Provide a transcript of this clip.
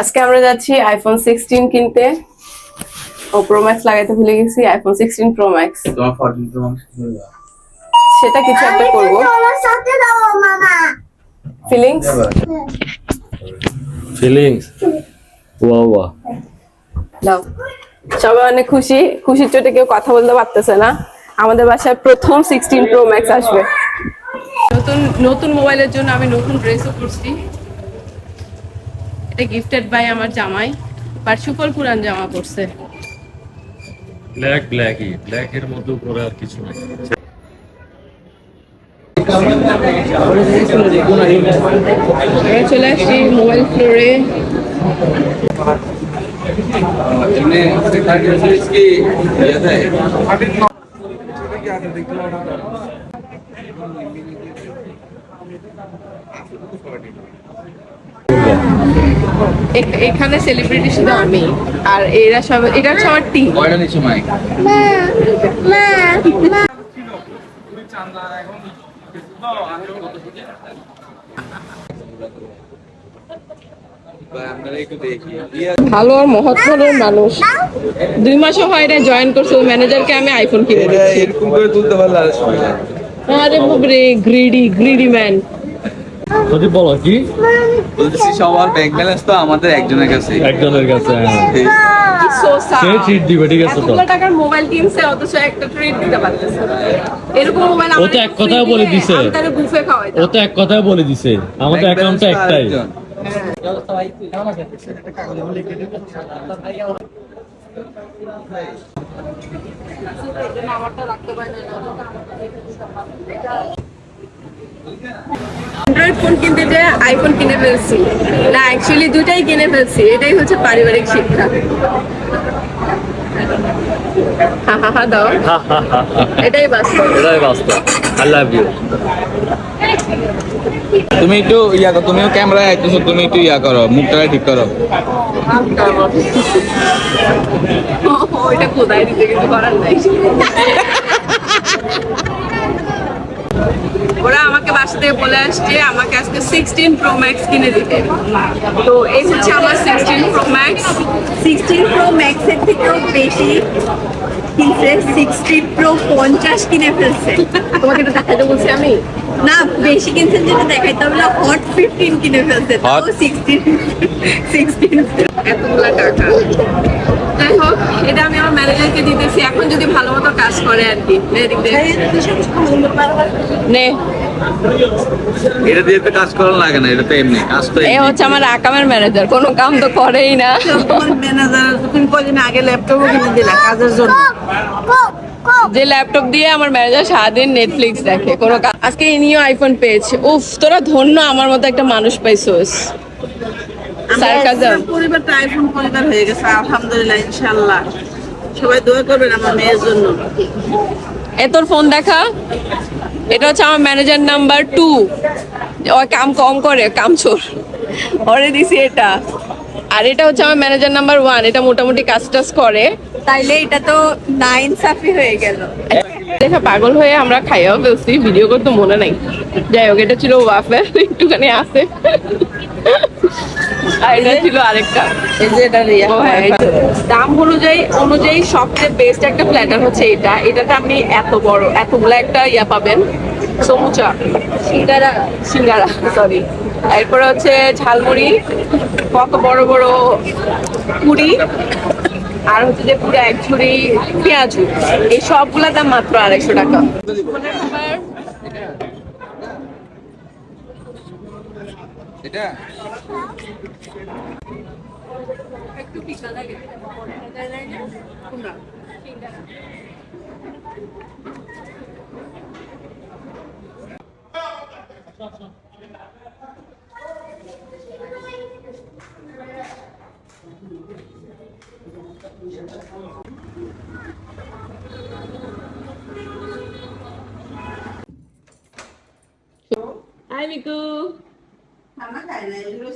আজকে আমরা যাচ্ছি আইফোন সিক্সটিন কিনতে। ও প্রো ম্যাক্স লাগাইতে ভুলে গেছি আইফোন সিক্সটিন প্রো ম্যাক্স তোমার ফর্টি তোমার সেটা কিছু একটা করব। সাথে দাও মামা। ফিলিংস ফিলিংস ওয়া ওয়া দাও। সবাই অনেক খুশি। খুশির চোটে কেউ কথা বলতে পারতেছে না। আমাদের বাসায় প্রথম সিক্সটিন প্রো ম্যাক্স আসবে। নতুন নতুন মোবাইলের জন্য আমি নতুন ড্রেসও করছি এটা গিফটেড বাই আমার জামাই বাট সুকল পুরান জামা পরছে ব্ল্যাক ব্ল্যাকই ব্ল্যাক এর মধ্যে পরে আর কিছু নাই। চলে আসছি মোবাইল ফ্লোরে এখানে সেলিব্রিটি শুধু আমি আর এরা সব এটা হচ্ছে আমার টিম কয়টা নিচ্ছ মাইক? ভালো আর মহৎ মনের মানুষ। দুই মাসও হয় এটা জয়েন করছে ওই ম্যানেজারকে আমি আইফোন কিনে দিচ্ছি। এরকম করে তুলতে পারলে আর সময় আরে বাবরে গ্রিডি গ্রিডি ম্যান যদি বলো কি? বলতেছি সবার ব্যাংক ব্যালেন্স তো আমাদের একজনের কাছে। একজনের কাছে হ্যাঁ। সে চিট দিবে ঠিক আছে তো। টাকার মোবাইল কিনছে অথচ একটা ট্রিট দিতে পারতেছে এরকম মোবাইল ও তো এক কথাও বলে দিছে। বুফে খাওয়াই ও তো এক কথাই বলে দিছে। আমাদের অ্যাকাউন্টটা একটাই। অ্যান্ড্রয়েড ফোন কিনতে যে আইফোন কিনে ফেলছি। না অ্যাকচুয়ালি দুটাই কিনে ফেলছি। এটাই হচ্ছে পারিবারিক শিক্ষা। হা হা হা দাও। এটাই বাস্তব। এটাই বাস্তব। আই লাভ ইউ তুমি একটু ইয়া করো তুমিও ক্যামেরায় আইতেছো তুমি একটু ইয়া করো মুখটা ঠিক করো। ওরা আমাকে বাসা থেকে বলে আসছে আমাকে আজকে সিক্সটিন প্রো ম্যাক্স কিনে দিতে। তো এই হচ্ছে আমার সিক্সটিন প্রো ম্যাক্স সিক্সটিন ম্যাক্সের থেকেও বেশি কিনছে সিক্সটি প্রো পঞ্চাশ কিনে ফেলছে। তোমাকে দেখাতে বলছি আমি? না বেশি কিনছেন যেটা হট ফিফটিন কিনে ফেলছে তাও সিক্সটিন সিক্সটিন এতগুলা টাকা। যাই হোক এটা আমি আমার ম্যানেজারকে দিতেছি। এখন যদি ভালো মতো কাজ করে আর কি। নে এদিক দে। নে। এটা দিয়ে তো কাজ করা লাগে না এটা তো এমনি কাজ তো এ হচ্ছে আমার আকামের ম্যানেজার কোনো কাম তো করেই না। ম্যানেজার তুমি কদিন আগে ল্যাপটপও কিনে দিলা কাজের জন্য। যে ল্যাপটপ দিয়ে আমার ম্যানেজার সারাদিন নেটফ্লিক্স দেখে কোনো আজকে ইনিও আইফোন পেয়েছে। উফ তোরা ধন্য আমার মতো একটা মানুষ পাইছোস। সার্কাজম পরিবারটা আইফোন পরিবার হয়ে গেছে আলহামদুলিল্লাহ ইনশাআল্লাহ। সবাই দোয়া করবেন আমার মেয়ের জন্য। এ তোর ফোন দেখা। এটা হচ্ছে আমার ম্যানেজার নাম্বার টু ও কাম কম করে কাম চোর। ওরে দিছি এটা। আর এটা হচ্ছে আমার ম্যানেজার নাম্বার ওয়ান এটা মোটামুটি কাজ টাজ করে। তাইলে এটা তো নাইন সাফি হয়ে গেল। দেখা পাগল হয়ে আমরা খাইয়াও ফেলছি ভিডিও করতে মনে নাই। যাই হোক এটা ছিল ওয়াফেল একটুখানি আছে। আর এটা ছিল আরেকটা। এই যে এটা হ্যাঁ, দাম অনুযায়ী অনুযায়ী সবচেয়ে বেস্ট একটা প্ল্যাটার হচ্ছে এটা। এটাতে আপনি এত বড় এতগুলো একটা ইয়া পাবেন। সমুচা সিঙ্গারা সিঙ্গারা সরি এরপরে হচ্ছে ঝালমুড়ি কত বড় বড় পুরি আর হচ্ছে যে পুরো এক ঝুড়ি পেঁয়াজু। এই সবগুলা দাম মাত্র আড়াইশো টাকা ফোনের নাম্বার এটা একটু ফিকা লাগে কোনটা? Hi, Miku. Thảm ảnh tài liệu.